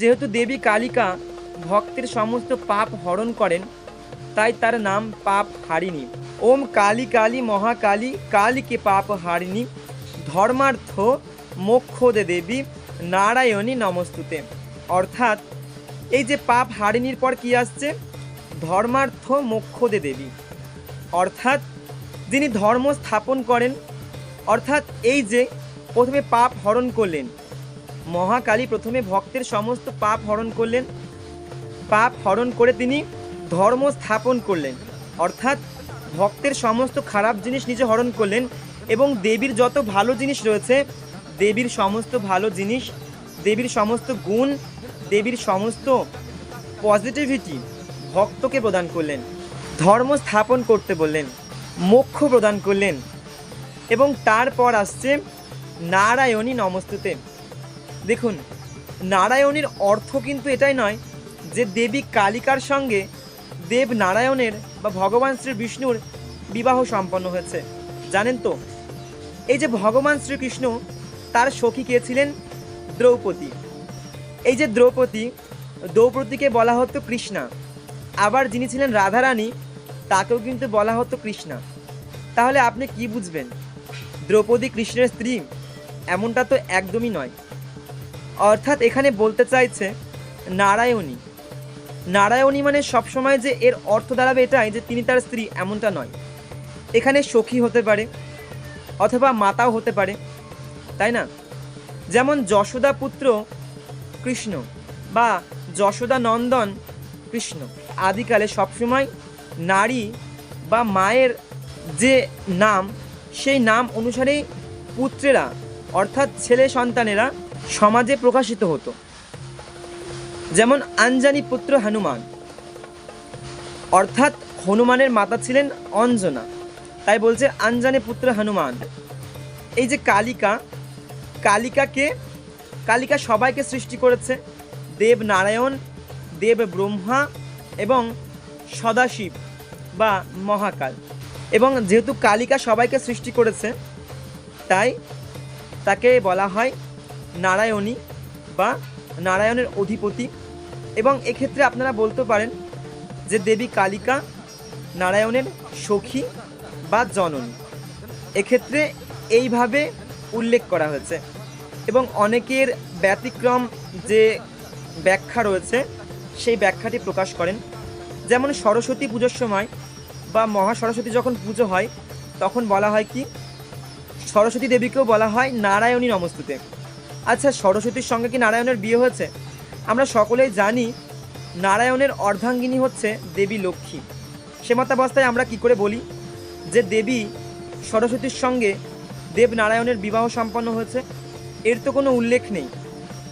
যেহেতু দেবী কালিকা ভক্তের সমস্ত পাপ হরণ করেন, তাই তার নাম পাপ হারিণী। ওম কালী কালী মহাকালী কালীকে পাপ হারিণী, ধর্মার্থ মোক্ষদে দেবী, নারায়ণী নমস্তুতে। অর্থাৎ এই যে পাপ হারিণীর পর কি আসছে? ধর্মার্থ মোক্ষদে দেবী। অর্থাৎ যিনি ধর্ম স্থাপন করেন, অর্থাৎ এই যে প্রথমে পাপ হরণ করলেন মহাকালী প্রথমে ভক্তের সমস্ত পাপ হরণ করলেন। পাপ হরণ করে তিনি ধর্ম স্থাপন করলেন। অর্থাৎ ভক্তের সমস্ত খারাপ জিনিস নিজে হরণ করলেন এবং দেবীর যত ভালো জিনিস রয়েছে, দেবীর সমস্ত ভালো জিনিস, দেবীর সমস্ত গুণ, দেবীর সমস্ত পজিটিভিটি ভক্তকে প্রদান করলেন। ধর্ম স্থাপন করতে বললেন, মোক্ষ প্রদান করলেন এবং তারপর আসছে নারায়ণী নমস্তুতে। দেখুন, নারায়ণের অর্থ কিন্তু এটাই নয় যে দেবী কালিকার সঙ্গে দেব নারায়ণের বা ভগবান শ্রী বিষ্ণুর বিবাহ সম্পন্ন হয়েছে। জানেন তো, এই যে ভগবান শ্রীকৃষ্ণ তার সখী কে ছিলেন? দ্রৌপদী। এই যে দ্রৌপদী, দ্রৌপদীকে বলা হতো কৃষ্ণা। আবার যিনি ছিলেন রাধারানী, তাকেও কিন্তু বলা হতো কৃষ্ণা। তাহলে আপনি কি বুঝবেন? দ্রৌপদী কৃষ্ণের স্ত্রী, এমনটা তো একদমই নয়। অর্থাৎ এখানে বলতে চাইছে নারায়ণী। নারায়ণী মানে সবসময় যে এর অর্থ দাঁড়াবে এটাই যে তিনি তার স্ত্রী, এমনটা নয়। এখানে সখী হতে পারে অথবা মাতাও হতে পারে, তাই না? যেমন যশোদা পুত্র কৃষ্ণ বা যশোদা নন্দন কৃষ্ণ। আদিকালে সবসময় নারী বা মায়ের যে নাম, সেই নাম অনুসারেই পুত্রেরা, অর্থাৎ ছেলে সন্তানেরা সমাজে প্রকাশিত হতো। যেমন আঞ্জানি পুত্র হনুমান। অর্থাৎ হনুমানের মাতা ছিলেন অঞ্জনা। তাই বলছে আঞ্জানি পুত্র হনুমান। এই যে কালিকা, কালিকাকে, কালিকা সবাইকে সৃষ্টি করেছে। দেব নারায়ণ, দেব ব্রহ্মা এবং সদাশিব বা মহাকাল। এবং যেহেতু কালিকা সবাইকে সৃষ্টি করেছে, তাই তাকে বলা হয় নারায়ণী বা নারায়ণের অধিপতি। এবং এক্ষেত্রে আপনারা বলতে পারেন যে দেবী কালিকা নারায়ণের সখী বা জননী। এক্ষেত্রে এইভাবে উল্লেখ করা হয়েছে। এবং অনেকের ব্যতিক্রম যে ব্যাখ্যা রয়েছে, সেই ব্যাখ্যাটি প্রকাশ করেন। যেমন সরস্বতী পুজোর সময় বা মহা সরস্বতী যখন পুজো হয়, তখন বলা হয় কি? সরস্বতী দেবীকেও বলা হয় নারায়ণী নমস্তুতে। আচ্ছা সরস্বতীর সঙ্গে কি নারায়ণের বিয়ে হয়েছে? আমরা সকলেই জানি নারায়ণের অর্ধাঙ্গিনী হচ্ছে দেবী লক্ষ্মী। সেমাতাবস্থায় আমরা কি করে বলি? যে দেবী সরস্বতীর সঙ্গে দেব নারায়ণের বিবাহ সম্পন্ন হয়েছে, এর তো কোনো উল্লেখ নেই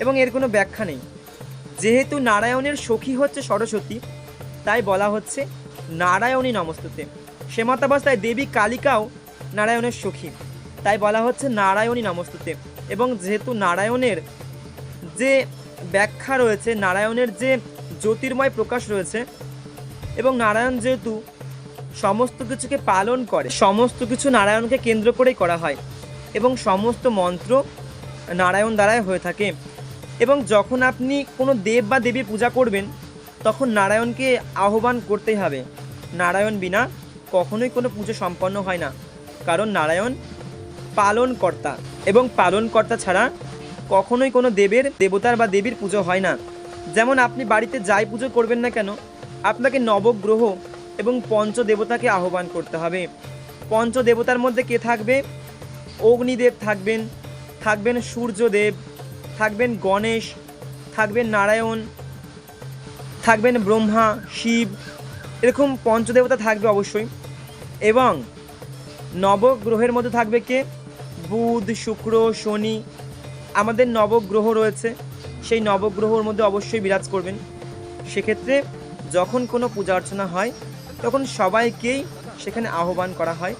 এবং এর কোনো ব্যাখ্যা নেই। যেহেতু নারায়ণের সখী হচ্ছে সরস্বতী, তাই বলা হচ্ছে নারায়ণী নমস্তুতে। সেমাতাবস্থায় দেবী কালিকাও নারায়ণের সখী, তাই বলা হচ্ছে নারায়ণী নমস্তুতে। এবং যেহেতু নারায়ণের যে ব্যাখ্যা রয়েছে, নারায়ণের যে জ্যোতির্ময় প্রকাশ রয়েছে এবং নারায়ণ যেহেতু সমস্ত কিছুকে পালন করে, সমস্ত কিছু নারায়ণকে কেন্দ্র করেই করা হয় এবং সমস্ত মন্ত্র নারায়ণ দ্বারাই হয়ে থাকে এবং যখন আপনি কোনো দেব বা দেবীর পূজা করবেন, তখন নারায়ণকে আহ্বান করতেই হবে। নারায়ণ বিনা কখনোই কোনো পুজো সম্পন্ন হয় না। কারণ নারায়ণ পালনকর্তা। এবং পালনকর্তা ছাড়া কখনোই কোনো দেবের, দেবতার বা দেবীর পুজো হয় না। যেমন আপনি বাড়িতে যাই পুজো করবেন না কেন, আপনাকে নবগ্রহ এবং পঞ্চ দেবতাকে আহ্বান করতে হবে। পঞ্চ দেবতার মধ্যে কে থাকবে? অগ্নিদেব থাকবেন থাকবেন সূর্যদেব, থাকবেন গণেশ, থাকবেন নারায়ণ, থাকবেন ব্রহ্মা, শিব, এরকম পঞ্চদেবতা থাকবে অবশ্যই। এবং নবগ্রহের মধ্যে থাকবে কে? বুধ, শুক্র, শনি আমাদের নবগ্রহ রয়েছে। সেই নবগ্রহর মধ্যে অবশ্যই বিরাজ করবেন। সেক্ষেত্রে যখন কোনো পূজা অর্চনা হয়, তখন সবাইকেই সেখানে আহ্বান করা হয়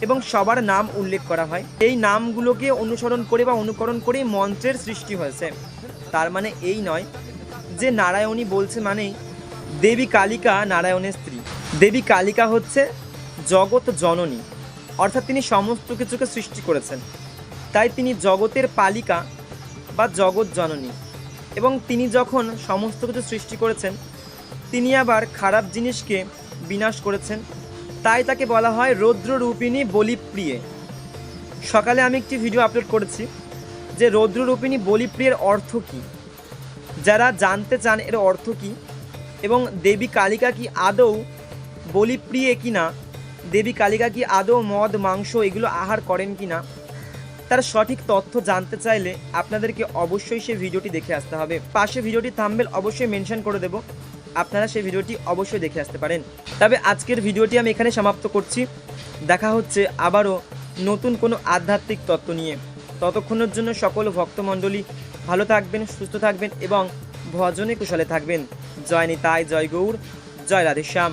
এবং সবার নাম উল্লেখ করা হয়। এই নামগুলোকে অনুসরণ করে বা অনুকরণ করে মন্ত্রের সৃষ্টি হয়েছে। তার মানে এই নয় যে নারায়ণী বলছে মানেই দেবী কালিকা নারায়ণের স্ত্রী। দেবী কালিকা হচ্ছে জগৎ জননী। অর্থাৎ তিনি সমস্ত কিছুকে সৃষ্টি করেছেন। তাই তিনি জগতের পালিকা বা জগৎ জননী। এবং তিনি যখন সমস্ত কিছু সৃষ্টি করেছেন, তিনি আবার খারাপ জিনিসকে বিনাশ করেছেন। তাই তাকে বলা হয় রৌদ্ররূপিণী বলিপ্রিয়ে। সকালে আমি একটি ভিডিও আপলোড করেছি যে রৌদ্ররূপিণী বলিপ্রিয়ের অর্থ কী? যারা জানতে চান এর অর্থ কী? এবং দেবী কালিকা কি আদৌ বলিপ্রিয়ে কি না দেবী কালিকা কি আদৌ মদ, মাংস এগুলো আহার করেন কি না? তার সঠিক তথ্য জানতে চাইলে আপনাদেরকে অবশ্যই সেই ভিডিওটি দেখে আসতে হবে। পাশে ভিডিওটি থাম্বেল অবশ্যই মেনশন করে দেব। আপনারা সেই ভিডিওটি অবশ্যই দেখে আসতে পারেন। তবে আজকের ভিডিওটি আমি এখানে সমাপ্ত করছি। দেখা হচ্ছে আবারও নতুন কোনো আধ্যাত্মিক তত্ত্ব নিয়ে। ততক্ষণের জন্য সকল ভক্তমণ্ডলী ভালো থাকবেন, সুস্থ থাকবেন এবং ভজনে কুশলে থাকবেন। জয় নিতাই, জয় গৌর জয় রাধেশ্যাম।